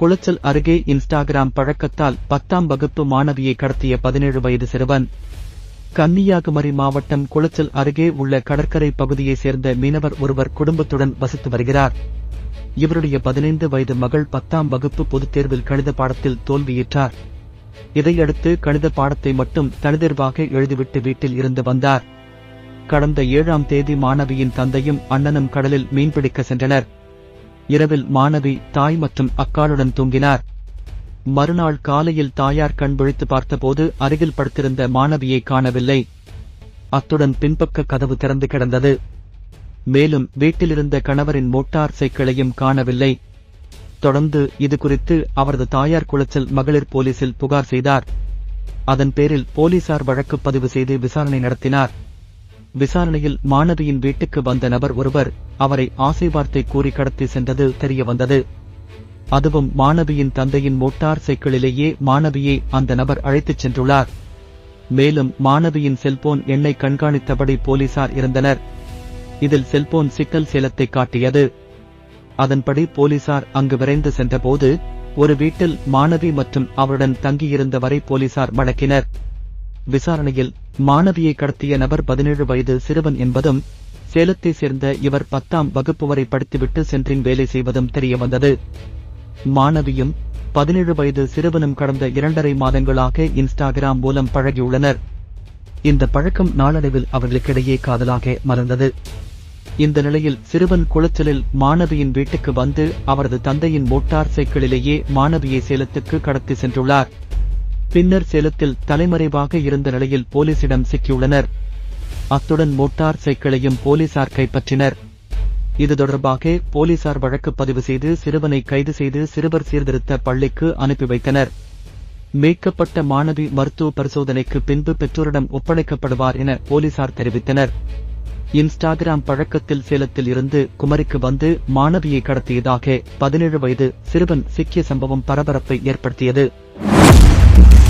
குளச்சல் அருகே இன்ஸ்டாகிராம் பழக்கத்தால் பத்தாம் வகுப்பு மாணவியை கடத்திய பதினேழு வயது சிறுவன். கன்னியாகுமரி மாவட்டம் குளச்சல் அருகே உள்ள கடற்கரை பகுதியைச் சேர்ந்த மீனவர் ஒருவர் குடும்பத்துடன் வசித்து வருகிறார். இவருடைய பதினைந்து வயது மகள் பத்தாம் வகுப்பு பொதுத் தேர்வில் கணித பாடத்தில் தோல்வியிட்டார் இதையடுத்து கணித பாடத்தை மட்டும் தனிதேர்வாக எழுதிவிட்டு வீட்டில் இருந்து வந்தார். கடந்த ஏழாம் தேதி மாணவியின் தந்தையும் அண்ணனும் கடலில் மீன்பிடிக்க சென்றனர். இரவில் மாணவி தாய் மற்றும் அக்காளுடன் தூங்கினார். மறுநாள் காலையில் தாயார் கண் விழித்து பார்த்தபோது அருகில் படுத்திருந்த மாணவியை காணவில்லை. அத்துடன் பின்பக்க கதவு திறந்து கிடந்தது. மேலும் வீட்டிலிருந்த கணவரின் மோட்டார் சைக்கிளையும் காணவில்லை. தொடர்ந்து இது குறித்து அவரது தாயார் குளச்சல் மகளிர் போலீசில் புகார் செய்தார். அதன் பேரில் போலீசார் வழக்கு பதிவு செய்து விசாரணை நடத்தினார். விசாரணையில் மாணவியின் வீட்டுக்கு வந்த நபர் ஒருவர் அவரை ஆசை வார்த்தை கூறி கடத்தி சென்றது தெரியவந்தது. அதுவும் மாணவியின் தந்தையின் மோட்டார் சைக்கிளிலேயே மாணவியை அந்த நபர் அழைத்துச் சென்றுள்ளார். மேலும் மாணவியின் செல்போன் எண்ணை கண்காணித்தபடி போலீசார் இருந்தனர். இதில் செல்போன் சிக்கல் சேலத்தை காட்டியது. அதன்படி போலீசார் அங்கு விரைந்து சென்றபோது ஒரு வீட்டில் மாணவி மற்றும் அவருடன் தங்கியிருந்தவரை போலீசார் வழக்கினர் விசாரணையில் மாணவியை கடத்திய நபர் பதினேழு வயது சிறுவன் என்பதும் சேலத்தை சேர்ந்த இவர் பத்தாம் வகுப்பு வரை படித்துவிட்டு சென்றின் வேலை செய்வதும் தெரியவந்தது மாணவியும் பதினேழு வயது சிறுவனும் கடந்த இரண்டரை மாதங்களாக இன்ஸ்டாகிராம் மூலம் பழகியுள்ளனர். இந்த பழக்கம் நாளடைவில் அவர்களுக்கிடையே காதலாக மலர்ந்தது. இந்த நிலையில் சிறுவன் குளச்சலில் மாணவியின் வீட்டுக்கு வந்து அவரது தந்தையின் மோட்டார் சைக்கிளிலேயே மாணவியை சேலத்துக்கு கடத்தி சென்றுள்ளார். பின்னர் சேலத்தில் தலைமறைவாக இருந்த நிலையில் போலீசிடம் சிக்கியுள்ளனர். அத்துடன் மோட்டார் சைக்கிளையும் போலீசார் கைப்பற்றினர். இது தொடர்பாக போலீசார் வழக்கு பதிவு செய்து சிறுவனை கைது செய்து சிறுவர் சீர்திருத்த பள்ளிக்கு அனுப்பி வைத்தனர். மீட்கப்பட்ட மாணவி மருத்துவ பரிசோதனைக்கு பின்பு பெற்றோரிடம் ஒப்படைக்கப்படுவார் என போலீசார் தெரிவித்தனர். இன்ஸ்டாகிராம் பழக்கத்தில் சேலத்தில் இருந்து குமரிக்கு வந்து மாணவியை கடத்தியதாக பதினேழு வயது சிறுவன் சிக்கிய சம்பவம் பரபரப்பை ஏற்படுத்தியது. Thank you.